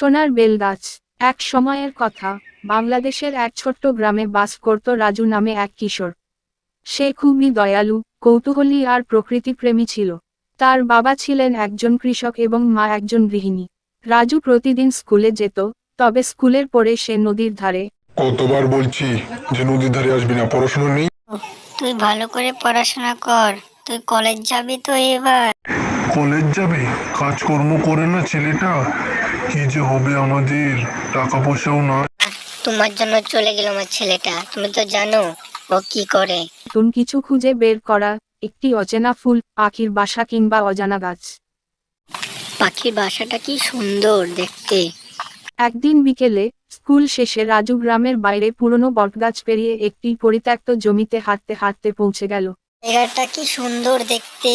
সোনার বেল গাছ। এক সময়ের কথা বাংলাদেশের এক ছোট্ট গ্রামে বাস করত রাজু নামে এক কিশোর। সে খুবই দয়ালু কৌতূহলী আর প্রকৃতিপ্রেমী ছিল। তার বাবা ছিলেন একজন কৃষক এবং মা একজন গৃহিণী। রাজু প্রতিদিন স্কুলে যেত তবে স্কুলের পরে সে নদীর ধারে কতবার বলছি যে নদীর ধারে আসবি না? পড়াশোনা নেই? তুই ভালো করে পড়াশোনা কর। তুই কলেজ যাবি তো এবার। কলেজ যাবে? কাজকর্ম করে না ছেলেটা? কি যে হবে আমাদের? টাকা পয়সাও না। তোমার জন্য চলে গেল আমার ছেলেটা। তুমি তো জানো ও কি করে। নতুন কিছু খুঁজে বের করা একটি অচেনা ফুল পাখির বাসা কিংবা অজানা গাছ। পাখির বাসাটা কি সুন্দর দেখতে। একদিন বিকেলে স্কুল শেষে রাজু গ্রামের বাইরে পুরনো বটগাছ পেরিয়ে একটি পরিত্যক্ত জমিতে হাঁটতে হাঁটতে পৌঁছে গেল। জায়গাটা কি সুন্দর দেখতে।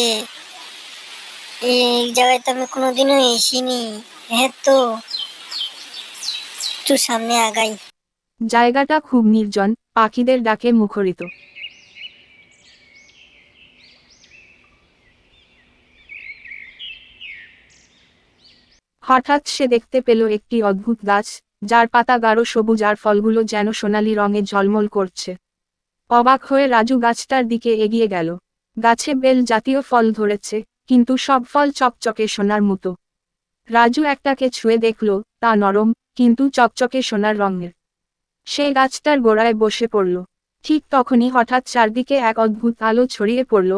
এই জায়গায় তো আমি কোনোদিনও এসিনি। হ্যাঁ তো একটু সামনে আগাই। জায়গাটা খুব নির্জন, পাখিদের ডাকে মুখরিত। হঠাৎ সে দেখতে পেল একটি অদ্ভুত গাছ, যার পাতা গাঢ় সবুজ আর ফলগুলো যেন সোনালি রঙে ঝলমল করছে। অবাক হয়ে রাজু গাছটার দিকে এগিয়ে গেল। গাছে বেল জাতীয় ফল ধরেছে। কিন্তু সব ফল চকচকে সোনার মতো। রাজু একটাকে ছুঁয়ে দেখল, তা নরম, কিন্তু চকচকে সোনার রঙের। সে গাছটার গোড়ায় বসে পড়ল। ঠিক তখনই হঠাৎ চারদিকে এক অদ্ভুত আলো ছড়িয়ে পড়ল,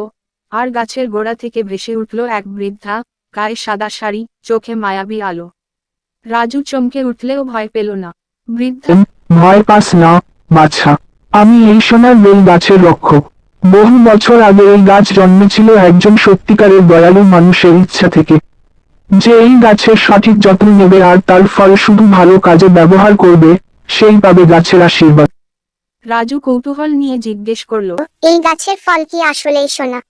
আর গাছের গোড়া থেকে ভেসে উঠল এক বৃদ্ধা, গায়ে সাদা শাড়ি, চোখে মায়াবী আলো। রাজু চমকে উঠলেও ভয় পেল না। বৃদ্ধা ভয় পাস না, বাছা। আমি এই সোনার বেল গাছের রক্ষক। বহু বছর আগে এই গাছ জন্মেছিল একজন সত্যিকারের দয়ালু মানুষের ইচ্ছা থেকে। যে এই গাছের সঠিক যত্ন নেবে আর তার ফল শুধু ভালো কাজে ব্যবহার করবে সেই পাবে গাছের আশীর্বাদ। রাজু কৌতূহল নিয়ে জিজ্ঞেস করল এই গাছের ফল কি আসলেই সোনা?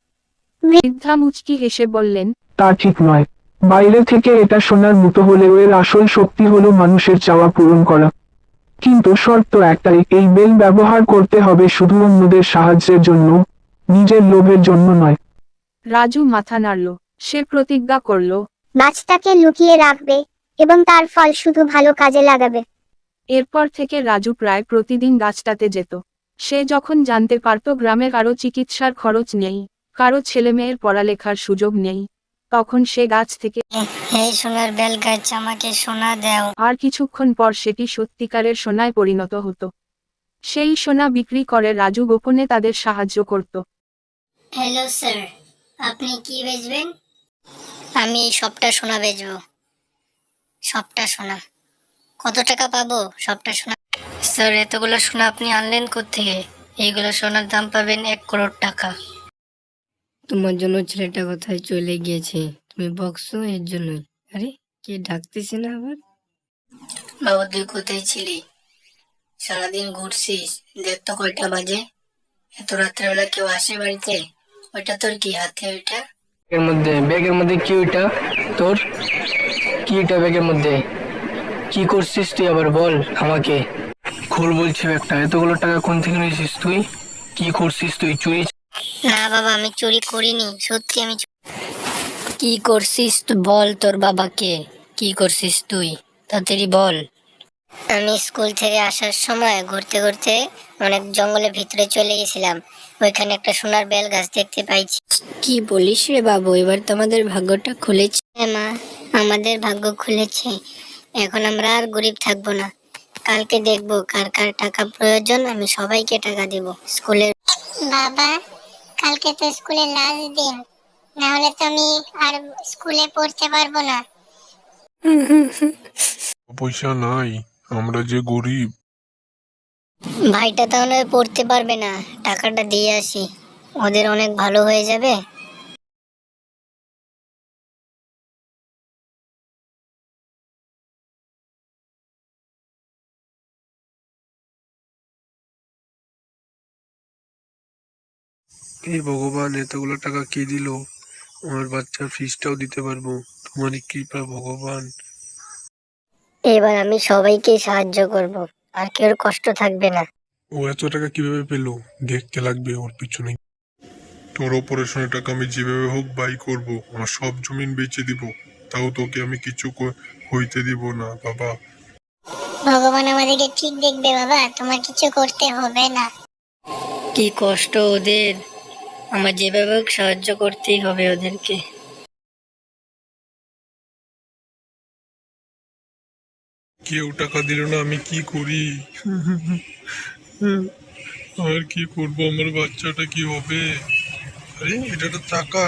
বৃদ্ধা মুচকি হেসে বললেন তা ঠিক নয়। বাইরে থেকে এটা সোনার মতো হলেও এর আসল শক্তি হলো মানুষের চাওয়া পূরণ করা। কিন্তু শর্ত একটাই এই বেল ব্যবহার করতে হবে শুধু অন্যদের সাহায্যের জন্য নিজের লোভের জন্য নয়। রাজু মাথা নাড়ল সে প্রতিজ্ঞা করল। গাছটাকে লুকিয়ে রাখবে এবং তার ফল শুধু ভালো কাজে লাগাবে। এরপর থেকে রাজু প্রায় প্রতিদিন গাছটাতে যেত। সে যখন জানতে পারত গ্রামে কারও চিকিৎসার খরচ নেই কারও ছেলেমেয়ের পড়ালেখার সুযোগ নেই তখন সে গাছ থেকে এই সোনার বেল গাছ আমাকে সোনা দাও। আর কিছুক্ষণ পর সেটি সত্যিকারের সোনায় পরিণত হতো। সেই সোনা বিক্রি করে রাজু গোপনে তাদের সাহায্য করত। হ্যালো স্যার আপনি কি বেচবেন? আমি সবটা সোনা বেচবো। সবটা সোনা। কত টাকা পাবো? সবটা সোনা। স্যার এতগুলো সোনা আপনি আনলেন থেকে এইগুলো সোনার দাম পাবেন এক করোড় টাকা। তোমার জন্য ছেলেটা কোথায় চলে গিয়েছে? তুমি বকছো এর জন্যই। আরে কে ডাকতেছে না আবার? বাবু তুই কোথায় ছিলি? সারাদিন ঘুরছিস দেখ তো কয়টা বাজে? এত রাত্রেবেলা কেউ আসে বাড়িতে? ওইটা তোর কি হাতে ওইটা? ব্যাগের মধ্যে ব্যাগের মধ্যে কি ওইটা? তোর? কি ওইটা ব্যাগের মধ্যে? কি করছিস তুই আবার বল আমাকে। খোল বলছি একটা এতগুলো টাকা কোন থেকে নিয়েছিস তুই? কি করছিস তুই? চুরি না বাবা, আমি চুরি করিনি, সত্যি আমি কি করছিস বল তোর বাবাকে, কি করছিস তুই? তাড়াতাড়ি বল। আমি স্কুল থেকে আসার সময় ঘুরতে ঘুরতে অনেক জঙ্গলের ভিতরে চলে গেছিলাম। ওইখানে একটা সোনার বেল গাছ দেখতে পাইছি। কি বলিস রে বাবু, এবার তো আমাদের ভাগ্যটা খুলেছে। মা, আমাদের ভাগ্য খুলেছে। এখন আমরা আর গরিব থাকব না। কালকে দেখব কার কার টাকা প্রয়োজন, আমি সবাইকে টাকা দেব। স্কুলের বাবা কালকে তো স্কুলে লাস্ট দিন। না হলে তো আমি আর স্কুলে পড়তে পারব না। পয়সা নাই আমরা যে গরিব। ভাইটা তাহলে পড়তে পারবে না টাকাটা দিয়ে আসি। ওদের অনেক ভালো হয়ে যাবে। হে ভগবান এতগুলো টাকা কে দিল? আমার বাচ্চার ফিসটাও দিতে পারব। তোমারই কৃপা ভগবান। এবার আমি সবাইকে সাহায্য করব আর কেউ কষ্ট থাকবে না। ও এত টাকা কীভাবে পেল? দেখতে লাগবে ওর পিছনে। তোর অপারেশনের টাকা আমি যেভাবে হোক বাই করব আমার সব জমিন বেচে দিব। তাও তোকে আমি কিছু হইতে দিব না বাবা। ভগবান আমাদেরকে ঠিক দেখবে বাবা। তোমার কিছু করতে হবে না। কি কষ্ট ওদের। আমার যেভাবে হোক সাহায্য করতেই হবে ওদেরকে। কেউ টাকা দিল না আমি কি করি? আর কি করব? আমার বাচ্চাটা কি হবে? আরে এটা তো টাকা।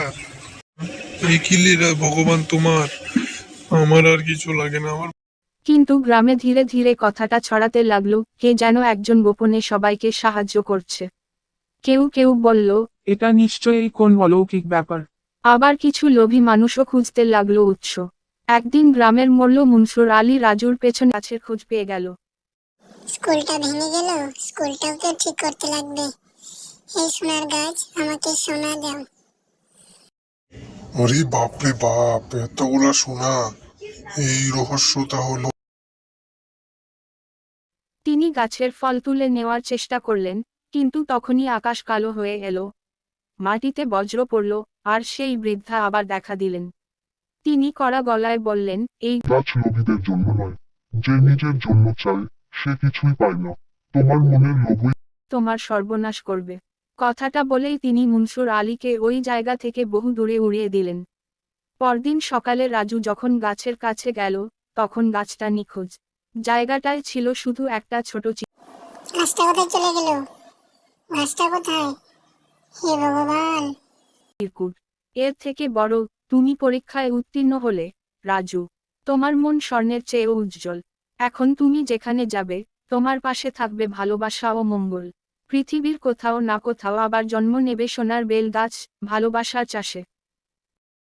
এই ভগবান তোমার। আমার আর কিছু লাগে না আমার কিন্তু গ্রামে ধীরে ধীরে কথাটা ছড়াতে লাগল কে যেন একজন গোপনে সবাইকে সাহায্য করছে। কেউ কেউ বলল এটা নিশ্চয়ই কোন অলৌকিক ব্যাপার। আবার কিছু লোভী মানুষও খুঁজতে লাগল উৎস। একদিন গ্রামের মোল্ল মুনসুর আলী রাজুর পেছন গাছের খোঁজ পেয়ে গেল। স্কুলটা ভেঙে গেল? স্কুলটাও তো ঠিক করতে লাগবে। এই সোনার গাছ আমাকে সোনা দাও। আরে বাপরে বাপ এতগুলা শোনা এই রহস্য তাহলে তিনি গাছের ফল তুলে নেওয়ার চেষ্টা করলেন কিন্তু তখনই আকাশ কালো হয়ে এলো। মাটিতে বজ্র পড়ল আর সেই বৃদ্ধা আবার দেখা দিলেন। তিনি কড়া গলায় বললেন এই গাছ লোভীদের জন্য নয়। যে নিজের জন্য চায় সে কিছুই পায় না। তোমার মনের লোভই তোমার সর্বনাশ করবে। কথাটা বলেই তিনি মুনসুর আলীকে ওই জায়গা থেকে বহু দূরে উড়িয়ে দিলেন। পরদিন সকালে রাজু যখন গাছের কাছে গেল তখন গাছটা নিখোঁজ। জায়গাটায় ছিল শুধু একটা ছোট গাছটা কোথায় চলে গেল? গাছটা কোথায়? হে ভগবান। এর থেকে বড় তুমি পরীক্ষায় উত্তীর্ণ হলে, রাজু, তোমার মন স্বর্ণের চেয়েও উজ্জ্বল। এখন তুমি যেখানে যাবে, তোমার পাশে থাকবে ভালোবাসা ও মঙ্গল। পৃথিবীর কোথাও না কোথাও আবার জন্ম নেবে সোনার বেল গাছ ভালোবাসার চাষে।